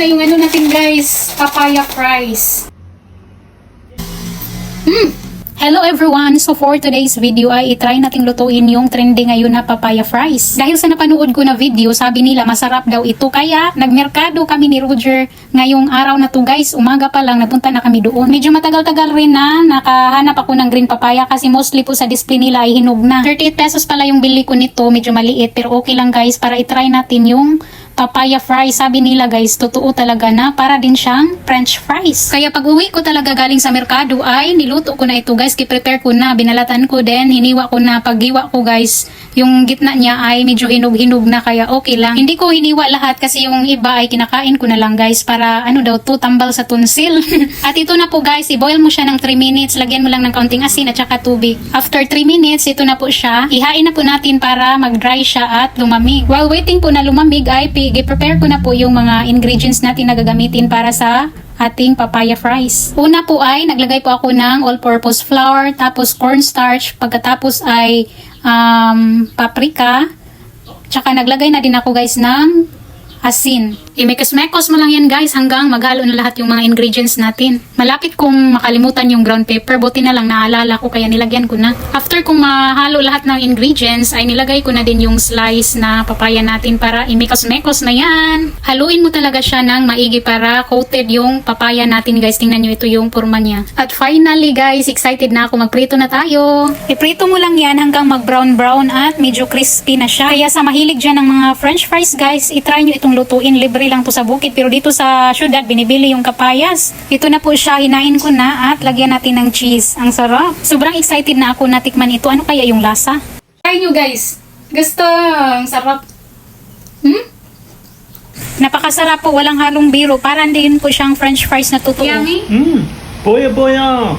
na yung ano natin guys, papaya fries. Hmm. Hello everyone! So for today's video ay itry nating lutuin yung trending ngayon na papaya fries. Dahil sa napanood ko na video, sabi nila masarap daw ito. Kaya nagmerkado kami ni Roger ngayong araw na to guys. Umaga pa lang napunta na kami doon. Medyo matagal-tagal rin na nakahanap ako ng green papaya kasi mostly po sa display nila ay hinog na. 38 pesos pala yung bili ko nito. Medyo maliit pero okay lang guys para itry natin yung papaya fries. Sabi nila guys, totoo talaga na para din siyang french fries. Kaya pag uwi ko talaga galing sa merkado ay niluto ko na ito guys. Ki-prepare ko na, binalatan ko din, hiniwa ko na. Pag hiwa ko guys, yung gitna niya ay medyo hinog-hinog na kaya okay lang. Hindi ko hiniwa lahat kasi yung iba ay kinakain ko na lang guys para ano daw to, tambal sa tunsil. at ito na po guys, i-boil mo siya ng 3 minutes. Lagyan mo lang ng kaunting asin at saka tubig. After 3 minutes, ito na po siya. Ihain na po natin para mag-dry siya at lumamig. While waiting po na lumamig ay i-prepare ko na po yung mga ingredients natin na gagamitin para sa ating papaya fries. Una po ay naglagay po ako ng all-purpose flour, tapos cornstarch, pagkatapos ay um, paprika, tsaka naglagay na din ako guys ng asin. I-mekos-mekos mo lang yan guys hanggang maghalo na lahat yung mga ingredients natin. Malapit kong makalimutan yung ground pepper, buti na lang naalala ko kaya nilagyan ko na. After kong mahalo lahat ng ingredients ay nilagay ko na din yung slice na papaya natin para i-mekos-mekos na yan. Haluin mo talaga siya ng maigi para coated yung papaya natin guys. Tingnan nyo ito yung forma niya. At finally guys, excited na ako. Magprito na tayo. Iprito mo lang yan hanggang mag-brown-brown at medyo crispy na siya. Kaya sa mahilig dyan ng mga french fries guys, itry nyo itong itong lutuin. Libre lang to sa bukid. Pero dito sa syudad, binibili yung kapayas. Ito na po siya. Hinain ko na at lagyan natin ng cheese. Ang sarap. Sobrang excited na ako natikman ito. Ano kaya yung lasa? Try nyo guys. Gusto. Ang sarap. Hmm? Napakasarap po. Walang halong biro. Para din po siyang french fries na totoo. Yummy? Mm. Boya boya.